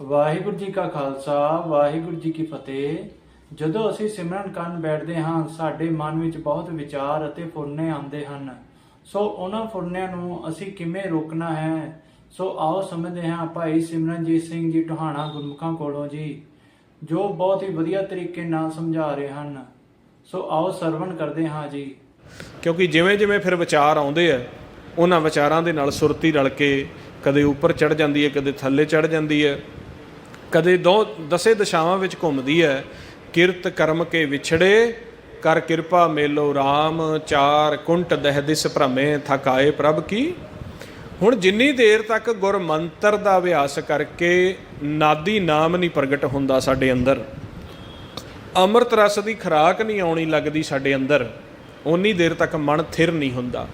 ਵਾਹਿਗੁਰੂ ਜੀ ਕਾ ਖਾਲਸਾ, ਵਾਹਿਗੁਰੂ ਜੀ ਕੀ ਫਤਿਹ। ਜਦੋਂ ਅਸੀਂ ਸਿਮਰਨ ਕਰਨ ਬੈਠਦੇ ਹਾਂ, ਸਾਡੇ ਮਨ ਵਿੱਚ ਬਹੁਤ ਵਿਚਾਰ ਅਤੇ ਫੁਰਨੇ ਆਉਂਦੇ ਹਨ। ਸੋ ਉਹਨਾਂ ਫੁਰਨਿਆਂ ਨੂੰ ਅਸੀਂ ਕਿਵੇਂ ਰੋਕਣਾ ਹੈ? ਸੋ ਆਓ ਸਮਝਦੇ ਹਾਂ ਭਾਈ ਸਿਮਰਨਜੀਤ ਸਿੰਘ ਜੀ ਟੋਹਾਣਾ ਗੁਰਮੁਖਾਂ ਕੋਲੋਂ ਜੀ, ਜੋ ਬਹੁਤ ਹੀ ਵਧੀਆ ਤਰੀਕੇ ਨਾਲ ਸਮਝਾ ਰਹੇ ਹਨ। ਸੋ ਆਓ ਸਰਵਣ ਕਰਦੇ ਹਾਂ ਜੀ। ਕਿਉਂਕਿ ਜਿਵੇਂ ਜਿਵੇਂ ਫਿਰ ਵਿਚਾਰ ਆਉਂਦੇ ਆ, ਉਹਨਾਂ ਵਿਚਾਰਾਂ ਦੇ ਨਾਲ ਸੁਰਤੀ ਰਲ ਕੇ ਕਦੇ ਉੱਪਰ ਚੜ ਜਾਂਦੀ ਹੈ, ਕਦੇ ਥੱਲੇ ਚੜ ਜਾਂਦੀ ਹੈ। ਕਦੇ ਦੋ ਦਸੇ ਦਸ਼ਾਵਾਂ ਵਿੱਚ ਘੁੰਮਦੀ ਹੈ, ਕਿਰਤ ਕਰਮ ਕੇ ਵਿਛੜੇ, ਕਰ ਕਿਰਪਾ ਮੇਲੋ RAM ਚਾਰ ਕੁੰਟ ਦਹਿ ਦਿਸ ਭ੍ਰਮੇ ਥਕਾਏ ਪ੍ਰਭ ਕੀ। ਹੁਣ ਜਿੰਨੀ ਦੇਰ ਤੱਕ ਗੁਰ ਮੰਤਰ ਦਾ ਅਭਿਆਸ ਕਰਕੇ ਨਾਦੀ ਨਾਮ ਨਹੀਂ ਪ੍ਰਗਟ ਹੁੰਦਾ ਸਾਡੇ ਅੰਦਰ, ਅੰਮ੍ਰਿਤ ਰਸ ਦੀ ਖੁਰਾਕ ਨਹੀਂ ਆਉਣੀ ਲੱਗਦੀ ਸਾਡੇ ਅੰਦਰ ਉਨੀ ਦੇਰ ਤੱਕ ਮਨ ਥਿਰ ਨਹੀਂ ਹੁੰਦਾ।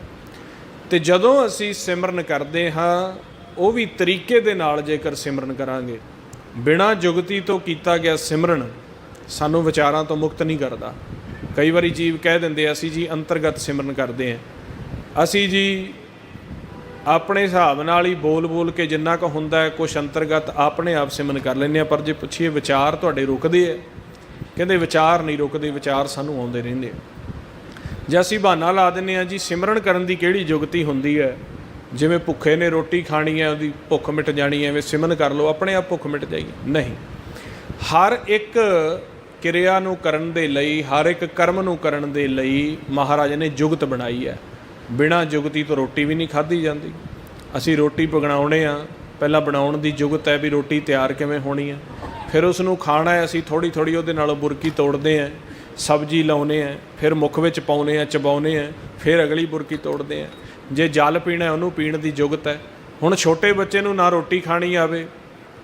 ਤੇ ਜਦੋਂ ਅਸੀਂ ਸਿਮਰਨ ਕਰਦੇ ਹਾਂ, ਉਹ ਵੀ ਤਰੀਕੇ ਦੇ ਨਾਲ ਜੇਕਰ ਸਿਮਰਨ ਕਰਾਂਗੇ ਬਿਨਾਂ ਜੁਗਤੀ ਤੋਂ ਕੀਤਾ ਗਿਆ ਸਿਮਰਨ ਸਾਨੂੰ ਵਿਚਾਰਾਂ ਤੋਂ ਮੁਕਤ ਨਹੀਂ ਕਰਦਾ। ਕਈ ਵਾਰੀ ਜੀਵ ਕਹਿ ਦਿੰਦੇ ਅਸੀਂ ਜੀ ਅੰਤਰਗਤ ਸਿਮਰਨ ਕਰਦੇ ਹਾਂ। ਅਸੀਂ ਜੀ ਆਪਣੇ ਹਿਸਾਬ ਨਾਲ ਹੀ ਬੋਲ ਬੋਲ ਕੇ ਜਿੰਨਾ ਕੁ ਹੁੰਦਾ ਹੈ, ਕੁਛ ਅੰਤਰਗਤ ਆਪਣੇ ਆਪ ਸਿਮਰਨ ਕਰ ਲੈਂਦੇ ਆ ਪਰ ਜੇ ਪੁੱਛੀਏ, ਵਿਚਾਰ ਤੁਹਾਡੇ ਰੁਕਦੇ ਆ? ਕਹਿੰਦੇ ਵਿਚਾਰ ਨਹੀਂ ਰੁਕਦੇ, ਵਿਚਾਰ ਸਾਨੂੰ ਆਉਂਦੇ ਰਹਿੰਦੇ ਜੇ ਅਸੀਂ ਬਹਾਨਾ ਲਾ ਦਿੰਨੇ ਆ ਜੀ, ਸਿਮਰਨ ਕਰਨ ਦੀ ਕਿਹੜੀ ਯੁਗਤੀ ਹੁੰਦੀ ਹੈ? ਜਿਵੇਂ ਭੁੱਖੇ ਨੇ ਰੋਟੀ ਖਾਣੀ ਹੈ, ਉਹਦੀ ਭੁੱਖ ਮਿਟ ਜਾਣੀ ਹੈ, ਐਵੇਂ ਸਿਮਨ ਕਰ ਲਓ, ਆਪਣੇ ਆਪ ਭੁੱਖ ਮਿਟ ਜਾਏਗੀ। ਨਹੀਂ। ਹਰ ਇੱਕ ਕਿਰਿਆ ਨੂੰ ਕਰਨ ਦੇ ਲਈ, ਹਰ ਇੱਕ ਕਰਮ ਨੂੰ ਕਰਨ ਦੇ ਲਈ ਮਹਾਰਾਜ ਨੇ ਜੁਗਤ ਬਣਾਈ ਹੈ। ਬਿਨਾਂ ਜੁਗਤੀ ਤੋਂ ਰੋਟੀ ਵੀ ਨਹੀਂ ਖਾਧੀ ਜਾਂਦੀ। ਅਸੀਂ ਰੋਟੀ ਬਣਾਉਣੇ ਆ ਪਹਿਲਾਂ ਬਣਾਉਣ ਦੀ ਜੁਗਤ ਹੈ ਵੀ ਰੋਟੀ ਤਿਆਰ ਕਿਵੇਂ ਹੋਣੀ ਹੈ। ਫਿਰ ਉਸ ਨੂੰ ਖਾਣਾ ਹੈ, ਅਸੀਂ ਥੋੜੀ ਥੋੜੀ ਉਹਦੇ ਨਾਲੋਂ ਬੁਰਕੀ ਤੋੜਦੇ ਆ ਸਬਜ਼ੀ ਲਾਉਨੇ ਆ ਫਿਰ ਮੁੱਖ ਵਿੱਚ ਪਾਉਨੇ ਆ ਚਬਾਉਨੇ ਆ ਫਿਰ ਅਗਲੀ ਬੁਰਕੀ ਤੋੜਦੇ ਆ ਜੇ ਜਲ ਪੀਣਾ ਉਹਨੂੰ ਪੀਣ ਦੀ ਜੁਗਤ ਹੈ। ਹੁਣ ਛੋਟੇ ਬੱਚੇ ਨੂੰ ਨਾ ਰੋਟੀ ਖਾਣੀ ਆਵੇ,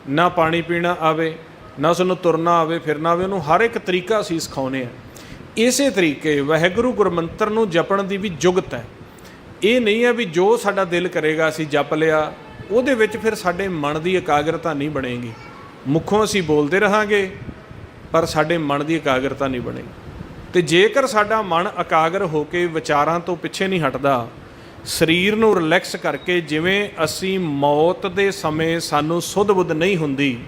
ਨਾ ਪਾਣੀ ਪੀਣਾ ਆਵੇ, ਨਾ ਉਸ ਨੂੰ ਤੁਰਨਾ ਆਵੇ, ਫਿਰਨਾ ਆਵੇ, ਉਹਨੂੰ ਹਰ ਇੱਕ ਤਰੀਕਾ ਅਸੀਂ ਸਿਖਾਉਨੇ ਆ ਇਸੇ ਤਰੀਕੇ ਵਾਹਿਗੁਰੂ ਗੁਰਮੰਤਰ ਨੂੰ ਜਪਣ ਦੀ ਵੀ ਜੁਗਤ ਹੈ। ਇਹ ਨਹੀਂ ਹੈ ਵੀ ਜੋ ਸਾਡਾ ਦਿਲ ਕਰੇਗਾ ਅਸੀਂ ਜਪ ਲਿਆ, ਉਹਦੇ ਵਿੱਚ ਫਿਰ ਸਾਡੇ ਮਨ ਦੀ ਇਕਾਗਰਤਾ ਨਹੀਂ ਬਣੇਗੀ। ਮੁੱਖੋਂ ਅਸੀਂ ਬੋਲਦੇ ਰਹਾਂਗੇ, ਪਰ ਸਾਡੇ ਮਨ ਦੀ ਇਕਾਗਰਤਾ ਨਹੀਂ ਬਣੇਗੀ। ਤੇ ਜੇਕਰ ਸਾਡਾ ਮਨ ਇਕਾਗਰ ਹੋ ਕੇ ਵਿਚਾਰਾਂ ਤੋਂ ਪਿੱਛੇ ਨਹੀਂ ਹਟਦਾ ਸਰੀਰ ਨੂੰ ਰਿਲੈਕਸ ਕਰਕੇ ਜਿਵੇਂ ਅਸੀਂ ਮੌਤ ਦੇ ਸਮੇਂ ਸਾਨੂੰ ਸੁੱਧ ਬੁੱਧ ਨਹੀਂ ਹੁੰਦੀ,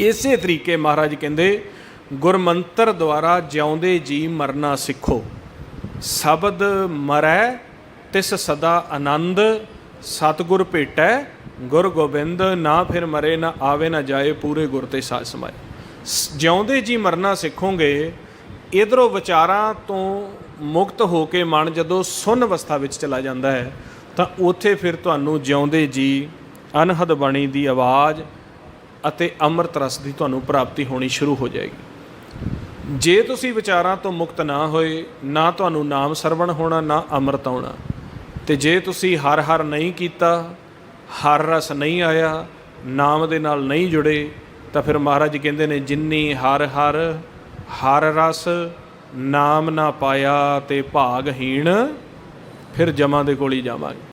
ਇਸੇ ਤਰੀਕੇ ਮਹਾਰਾਜ ਕਹਿੰਦੇ, ਗੁਰਮੰਤਰ ਦੁਆਰਾ ਜਿਉਂਦੇ ਜੀ ਮਰਨਾ ਸਿੱਖੋ। ਸ਼ਬਦ ਮਰੈ, ਤਿਸ ਸਦਾ ਆਨੰਦ, ਸਤਿਗੁਰ ਭੇਟੈ, ਗੁਰ ਗੋਬਿੰਦ ਨਾ ਫਿਰ ਮਰੇ, ਨਾ ਆਵੇ, ਨਾ ਜਾਏ ਪੂਰੇ ਗੁਰ ਤੇ ਸਾਜ ਸਮਾਏ। ਸ- ਜਿਉਂਦੇ ਜੀ ਮਰਨਾ ਸਿੱਖੋਗੇ, ਇਧਰੋਂ ਵਿਚਾਰਾਂ ਤੋਂ ਮੁਕਤ ਹੋ ਕੇ ਮਨ ਜਦੋਂ ਸੁੰਨ ਅਵਸਥਾ ਵਿੱਚ ਚਲਾ ਜਾਂਦਾ ਹੈ, ਤਾਂ ਉੱਥੇ ਫਿਰ ਤੁਹਾਨੂੰ ਜਿਉਂਦੇ ਜੀ ਅਨਹਦ ਬਾਣੀ ਦੀ ਆਵਾਜ਼ ਅਤੇ ਅੰਮ੍ਰਿਤ ਰਸ ਦੀ ਤੁਹਾਨੂੰ ਪ੍ਰਾਪਤੀ ਹੋਣੀ ਸ਼ੁਰੂ ਹੋ ਜਾਏਗੀ। ਜੇ ਤੁਸੀਂ ਵਿਚਾਰਾਂ ਤੋਂ ਮੁਕਤ ਨਾ ਹੋਏ, ਨਾ ਤੁਹਾਨੂੰ ਨਾਮ ਸਰਵਣ ਹੋਣਾ, ਨਾ ਅੰਮ੍ਰਿਤ ਆਉਣਾ। ਤੇ ਜੇ ਤੁਸੀਂ ਹਰ ਹਰ ਨਹੀਂ ਕੀਤਾ, ਹਰ ਰਸ ਨਹੀਂ ਆਇਆ, ਨਾਮ ਦੇ ਨਾਲ ਨਹੀਂ ਜੁੜੇ, ਤਾਂ ਫਿਰ ਮਹਾਰਾਜ ਕਹਿੰਦੇ ਨੇ, ਜਿੰਨੀ ਹਰ ਹਰ ਹਰ ਰਸ ਨਾਮ ਨਾ ਪਾਇਆ ਤੇ ਭਾਗਹੀਣ ਫਿਰ ਜਮਾਂ ਦੇ ਕੋਲ ਹੀ ਜਾਵਾਂਗੇ।